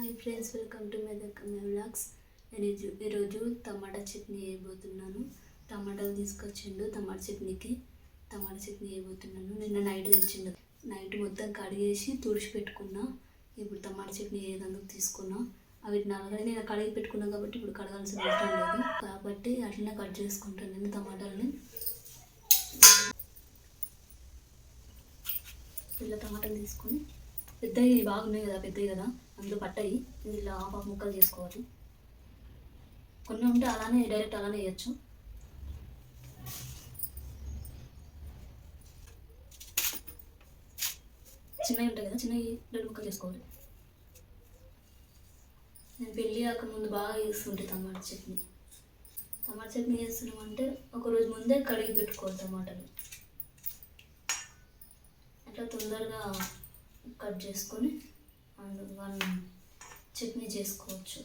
Hi friends welcome to my my vlogs నేను ఈరోజు టమాటా చట్నీ వేయబోతున్నాను టమాటాలు తీసుకొచ్చిండు టమాటా చట్నీకి. టమాటా చట్నీ వేయబోతున్నాను నిన్న నైట్ తెచ్చిండు. నైట్ మొత్తం కడిగేసి తుడిచి పెట్టుకున్నా ఇప్పుడు టమాటా చట్నీ వేయడానికి తీసుకున్నా. అవి నలగని నేను కడిగి పెట్టుకున్నాను కాబట్టి ఇప్పుడు కడగాల్సిన అవసరం లేదు. కాబట్టి అట్లనే కట్ చేసుకుంటాను నేను టమాటాలని. ఇలా టమాటాలు తీసుకొని పెద్దవి బాగున్నాయి కదా పెద్దవి కదా అందులో పట్టాయి ఇలా హాఫ్ ముక్కలు చేసుకోవాలి కొన్ని ఉంటే అలానే డైరెక్ట్ అలానే వేయచ్చు. చిన్నవి ఉంటాయి కదా చిన్నవి రెండు ముక్కలు చేసుకోవాలి. నేను పెళ్ళి అక్క ముందు బాగా చేస్తుంటే టమాటా చట్నీ. టమాటా చట్నీ చేస్తున్నామంటే ఒక రోజు ముందే కడిగి పెట్టుకోవాలి టమాటాలు. అట్లా తొందరగా కట్ చేసుకొని అండ్ వన్ చట్నీ చేసుకోవచ్చు.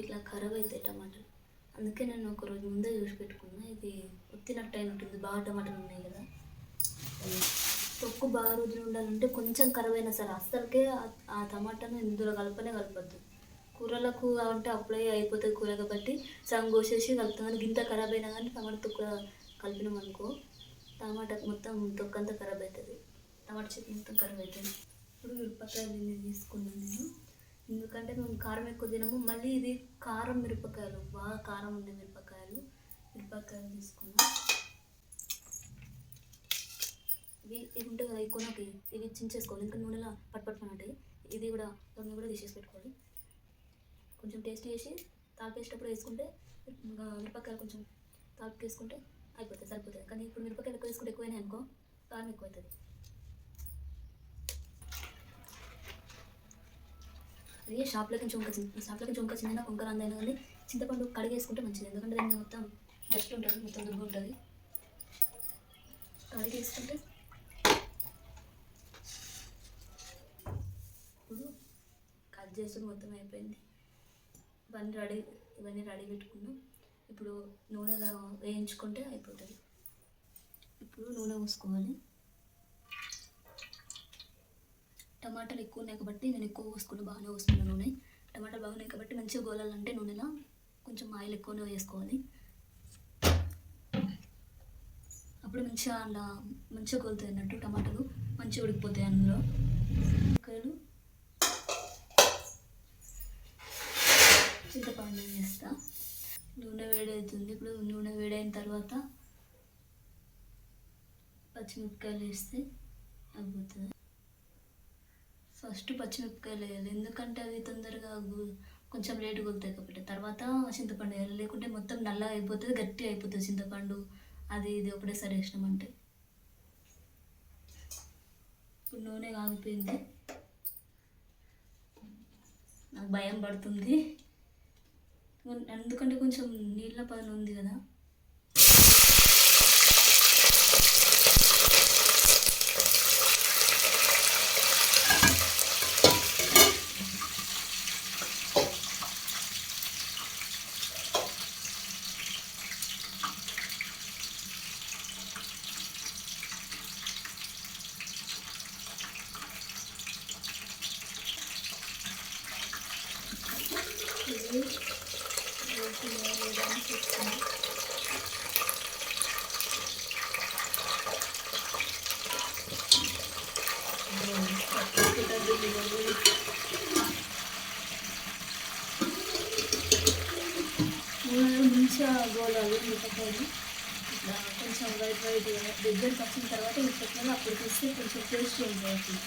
ఇట్లా ఖరాబ్ అవుతాయి టమాటాలు. అందుకే నేను ఒక రోజు ముందే చూసి పెట్టుకున్నా. ఇది ఉత్తినట్టు అయిన ఉంటుంది బాగా టమాటాలు ఉన్నాయి కదా. తొక్కు బాగా రోజులు ఉండాలంటే కొంచెం ఖరాబ్ అయినా సరే అస్సలకే ఆ- టమాటాను ఇందులో కలపనే కలపద్దు. కూరలకు అంటే అప్పుడే అయిపోతుంది కూర కాబట్టి సగం కోసేసి కలుపుతాం. కానీ గింత ఖరాబ్ అయినా కానీ టమాటా తొక్క కలిపినాం అనుకో టమాటా మొత్తం తొక్కంతా ఖరాబ్ అవుతుంది టమాటా చట్నీ మొత్తం కరువు అవుతుంది ఇప్పుడు మిరపకాయలు ఇన్ని తీసుకున్నాను నేను. ఎందుకంటే మేము కారం ఎక్కువ తినము. మళ్ళీ ఇది కారం మిరపకాయలు. బాగా కారం ఉండే మిరపకాయలు. మిరపకాయలు తీసుకున్నాం. ఇవి ఇవి ఉంటాయి కదా ఎక్కువ నాకు ఇవి చించేసుకోవాలి. ఇంకా నూనెలో పట్టు పట్టుకున్నట్టు ఇది కూడా నూనె కూడా తీసేసి పెట్టుకోవాలి. కొంచెం టేస్ట్ చేసి తాలిపు వేసేటప్పుడు వేసుకుంటే ఇంకా మిరపకాయలు కొంచెం తాలిపు వేసుకుంటే అయిపోతుంది సరిపోతుంది కానీ ఇప్పుడు మిరపకాయలు ఎక్కువ వేసుకుంటే ఎక్కువైనా అనుకో కారం ఎక్కువ అవుతుంది అది షాప్లోకి నుంచి ఇంకా షాప్లోకి నుంచి కొంచెం చిన్న కొంకర అందైనా కానీ చింతపండు కడిగేసుకుంటే మంచిది. ఎందుకంటే దాని మొత్తం డస్ట్ ఉంటుంది మొత్తం దుబ్బు ఉంటుంది. కడిగేసుకుంటే ఇప్పుడు కట్ చేసుకుని మొత్తం అయిపోయింది. ఇవన్నీ రెడీ ఇవన్నీ రెడీ పెట్టుకున్నాం. ఇప్పుడు నూనెలో వేయించుకుంటే అయిపోతుంది. ఇప్పుడు నూనె పోసుకోవాలి. టమాటాలు ఎక్కువ ఉన్నాయి కాబట్టి నేను ఎక్కువ పోసుకుని బాగానే పోసుకున్నాను నూనె. టమాటాలు బాగున్నాయి కాబట్టి మంచిగా గోలాలంటే నూనెలో కొంచెం ఆయిల్ ఎక్కువనే వేసుకోవాలి. అప్పుడు మంచిగా అలా మంచిగా గోలుతాయి అన్నట్టు టమాటాలు మంచిగా ఉడికిపోతాయి అందులో. ముక్కలు చింతపండు వేస్తా. నూనె వేడవుతుంది. ఇప్పుడు నూనె వేడైన తర్వాత పచ్చిమిరపకాయలు వేస్తే అయిపోతుంది ఫస్ట్ పచ్చిమిరపకాయలు వేయాలి ఎందుకంటే అవి తొందరగా కొంచెం లేట్ కొలుతాయి కాబట్టి. తర్వాత చింతపండు వేయాలి. లేకుంటే మొత్తం నల్లగా అయిపోతుంది గట్టి అయిపోతుంది చింతపండు. అది ఇది ఒకటేసారి వేసినామంటే ఇప్పుడు నూనె ఆగిపోయింది నాకు భయం పడుతుంది. ఎందుకంటే కొంచెం నీళ్ళ పని ఉంది కదా ఇది రోటి వేయడానికి చూస్తాను మంచిగా గోల్ గోలాలి మిరపకాయలు ఇట్లా కొంచెం వైట్ వైట్ దగ్గరికి వచ్చిన తర్వాత మిరపకాయలు అప్పుడు తీస్తే కొంచెం టేస్ట్ చేంజ్ అవుతుంది.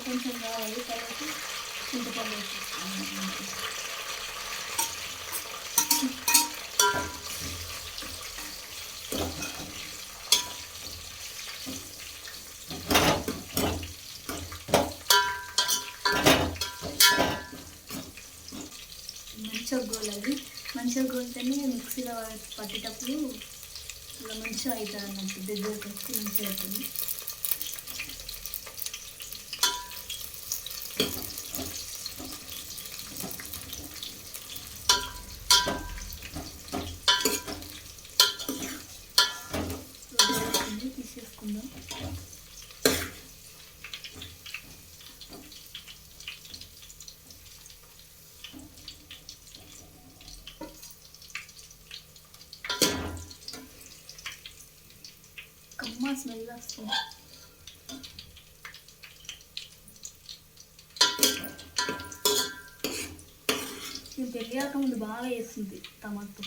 కొంచెం కావాలి తర్వాత చింతపండు వేసేస్తాను పట్టేటప్పుడు ఇలా మంచిగా అవుతుంది అన్నట్టు దగ్గరకు వచ్చి మంచిగా అవుతుంది. కమ్మ స్మెల్ వస్తుంది నేను తెలియక ముందు బాగా వేస్తుంది టమాటో.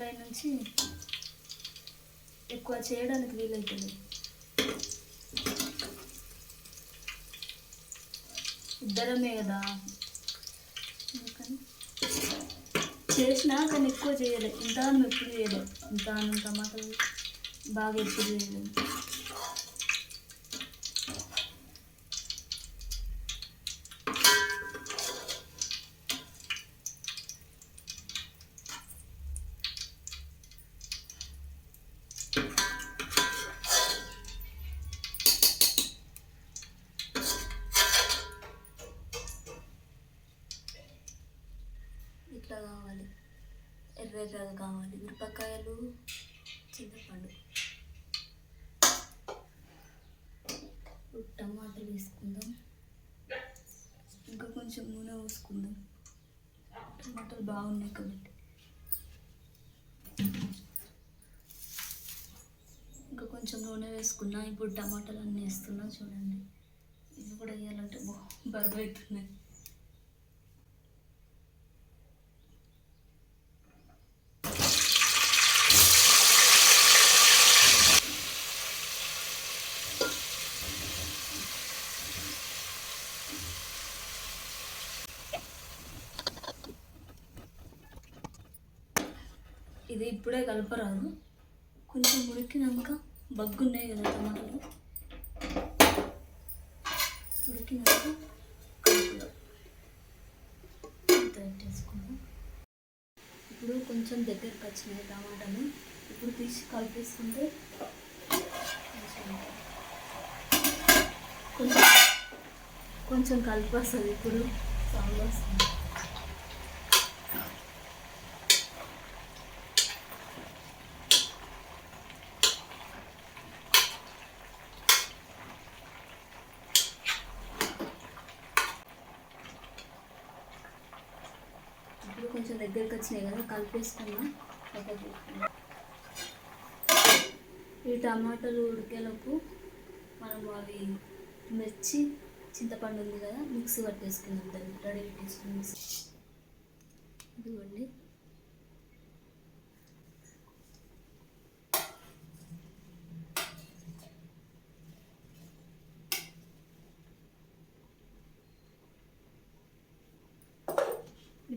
లైన్ నుంచి ఎక్కువ చేయడానికి వీలవుతుంది ఇద్దరమే కదా. చేసినా కానీ ఎక్కువ చేయలేదు ఇంత ఎప్పుడు చేయలేదు ఇంత టమాటాలు బాగా ఎప్పుడు చేయలేదు. ఎర్ర ఎర్రగా కావాలి. మిరపకాయలు చింతపండు. ఇప్పుడు టమాటాలు వేసుకుందాం. ఇంకా కొంచెం నూనె పోసుకుందాం. టమాటాలు బాగున్నాయి కాబట్టి. ఇంకా కొంచెం నూనె వేసుకున్నా. ఇప్పుడు టమాటాలు అన్నీ వేస్తున్నా. చూడండి. ఇవి కూడా వేయాలంటే బరువు అవుతున్నాయి ఇది ఇప్పుడే కలపరాదు. కొంచెం ఉడికినాక బగ్గున్నాయి కదా టమాటాలు. ఉడికినాక కలుపుదాం. ఇప్పుడు కొంచెం దగ్గరికి వచ్చినాయి టమాటాలు. ఇప్పుడు తీసి కలిపేసుకుంటే కొంచెం కొంచెం కలిపి వస్తుంది ఇప్పుడు. సాంబార్ వస్తుంది ఇప్పుడు కొంచెం దగ్గరికి వచ్చినాయి కదా కలిపేసుకున్నా ఈ టమాటాలు ఉడికేలోపు మనం అవి మిర్చి చింతపండు ఉంది కదా మిక్సీ పట్టేసుకుందాం. దాన్ని రెడీ పెట్టేసుకుని ఇదిగోండి.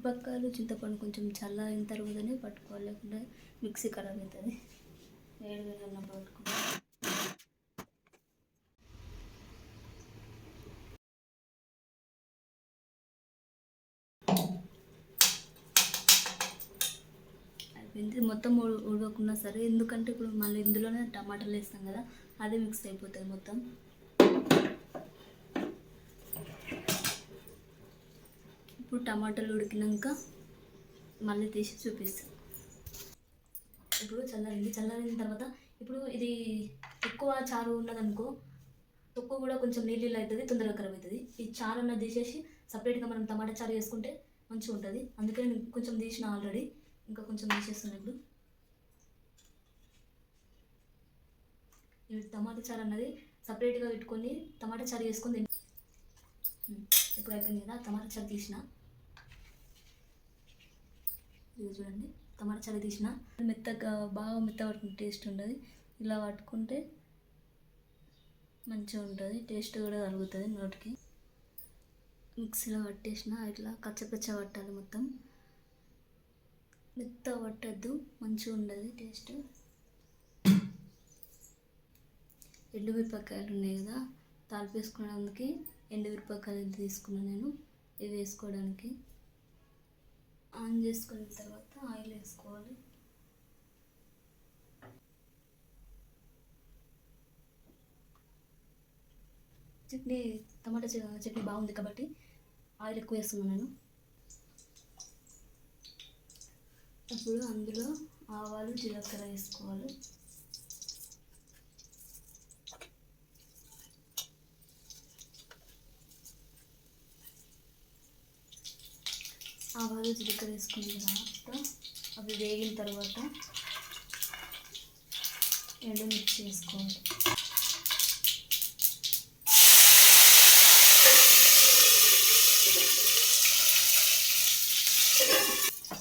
మిరపకాయలు చింతపండు కొంచెం చల్లారిన తర్వాతనే పట్టుకోవాలి లేకుంటే మిక్సీ ఖరాబ్ అవుతుంది. వేడి వేడి ఉన్నప్పుడు పట్టుకోవాలి అయిపోయింది. మొత్తం ఉడ- ఉడకకున్నా సరే ఎందుకంటే ఇప్పుడు మళ్ళీ ఇందులోనే టమాటాలు వేస్తాం కదా అదే మిక్స్ అయిపోతుంది మొత్తం. ఇప్పుడు టమాటాలు ఉడికినాక మళ్ళీ తీసి చూపిస్తాను ఇప్పుడు చల్లారింది. చల్లారిన తర్వాత ఇప్పుడు ఇది ఎక్కువ చారు ఉన్నదనుకో తొక్కు కూడా కొంచెం నీళ్ళు అవుతుంది తొందరగా ఖరాబ్ అవుతుంది. ఈ చారు అన్నది తీసేసి సపరేట్గా మనం టమాటా చారు వేసుకుంటే మంచిగా ఉంటుంది. అందుకని నేను కొంచెం తీసిన ఆల్రెడీ ఇంకా కొంచెం తీసేస్తున్నాను ఇప్పుడు. ఇవి టమాటా చారు అన్నది సపరేట్గా పెట్టుకొని టమాటా చారు వేసుకొని ఇప్పుడు అయిపోయింది కదా. టమాటా చారు తీసిన. ఇది చూడండి. టమాటా చారు తీసిన మెత్తగా బాగా మెత్త పట్టుకుంటే టేస్ట్ ఉంటుంది. ఇలా పట్టుకుంటే మంచిగా ఉంటుంది. టేస్ట్ కూడా కలుగుతుంది నోటికి. మిక్సీలో పట్టేసిన ఇట్లా కచ్చపచ్చ పట్టాలి మొత్తం. మెత్త పట్టద్దు మంచిగా ఉండదు టేస్ట్ ఎండుమిరపకాయలు ఉన్నాయి కదా తాలిపు ఎండు మిరపకాయలు తీసుకున్నాను నేను. ఇవి వేసుకోవడానికి. ఆన్ చేసుకున్న తర్వాత ఆయిల్ వేసుకోవాలి. చట్నీ టమాటా చట్నీ బాగుంది కాబట్టి ఆయిల్ ఎక్కువ వేస్తున్నాను నేను. ఇప్పుడు అందులో ఆవాలు జీలకర్ర వేసుకోవాలి. ఆవాలు జీలకర్ర వేసుకున్న తర్వాత అవి వేగిన తర్వాత ఎండుమిర్చి వేసుకోవాలి.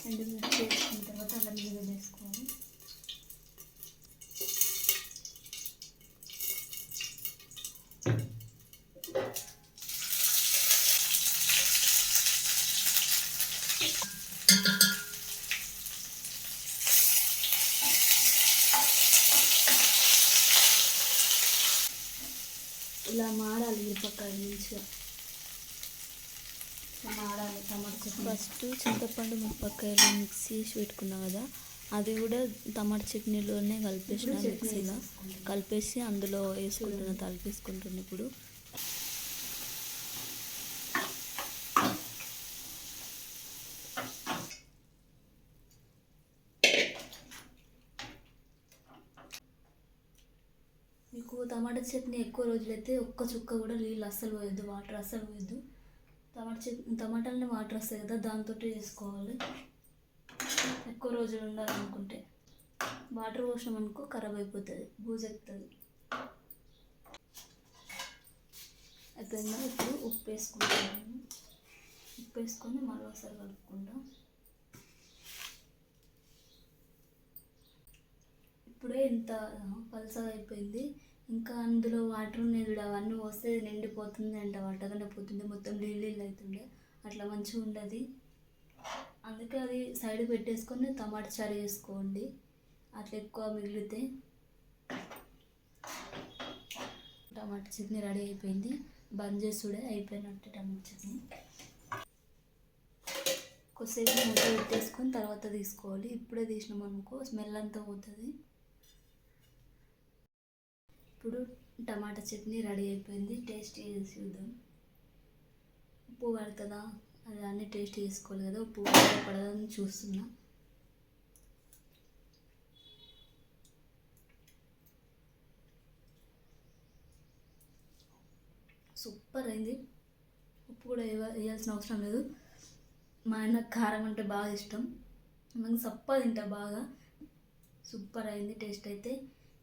ఎండుమిర్చి వేసుకున్న తర్వాత అల్లం వెల్లుల్లి వేసుకోవాలి. ఇలా మాడాలి మిరపకాయ మంచిగా. మాడాలి టమాటా చట్నీ. ఫస్ట్ చింతపండు మిరపకాయలు మిక్స్ చేసి పెట్టుకున్నాం కదా అది కూడా టమాటా చట్నీలోనే కలిపేసిన మిక్సీలో. కలిపేసి అందులో వేసుకుంటున్నా తలిపేసుకుంటున్నా ఇప్పుడు. మీకు టమాటా చట్నీ ఎక్కువ రోజులైతే ఒక్క చుక్క కూడా నీళ్ళు అస్సలు పోయొద్దు వాటర్ అస్సలు పోయొద్దు. టమాటా చట్నీ టమాటాలని వాటర్ వస్తాయి కదా దాంతో చేసుకోవాలి. ఎక్కువ రోజులు ఉండాలనుకుంటే. వాటర్ పోసినాం అనుకో ఖరాబ్ అయిపోతుంది బూజు ఎక్కుతుంది అయిపోయిందా? ఇప్పుడు ఉప్పు వేసుకుంటాను ఉప్పు వేసుకొని మళ్ళీ ఒకసారి కలుపుకుంటాం ఇప్పుడే ఇంత పలసగా అయిపోయింది. ఇంకా అందులో వాటర్ ఉన్నాయి చూడ అవన్నీ వస్తే నిండిపోతుంది అంట వంటగంట పోతుంది మొత్తం నీళ్ళు నీళ్ళు అవుతుండే. అట్లా మంచిగా ఉండదు. అందుకే అది సైడ్ పెట్టేసుకొని టమాటా చారు చేసుకోండి. అట్లా ఎక్కువ మిగిలితే టమాటా చట్నీ రెడీ అయిపోయింది. బంద్ చేసుడే అయిపోయినట్టు టమాటా చట్నీ. కొద్దిసేపు మూత పెట్టేసుకొని తర్వాత తీసుకోవాలి. ఇప్పుడే తీసినాం అనుకో స్మెల్ అంతా పోతుంది. ఇప్పుడు టమాటా చట్నీ రెడీ అయిపోయింది. టేస్ట్ చేసి చూద్దాం. ఉప్పు పడుతుందా అది అన్ని టేస్ట్ చేసుకోవాలి కదా ఉప్పు పడదని చూస్తున్నా. సూపర్ అయింది. ఉప్పు కూడా వేయాల్సిన అవసరం లేదు. మా ఆయన కారం అంటే బాగా ఇష్టం. మనకు సప్ప తింటా బాగా. సూపర్ అయింది టేస్ట్ అయితే.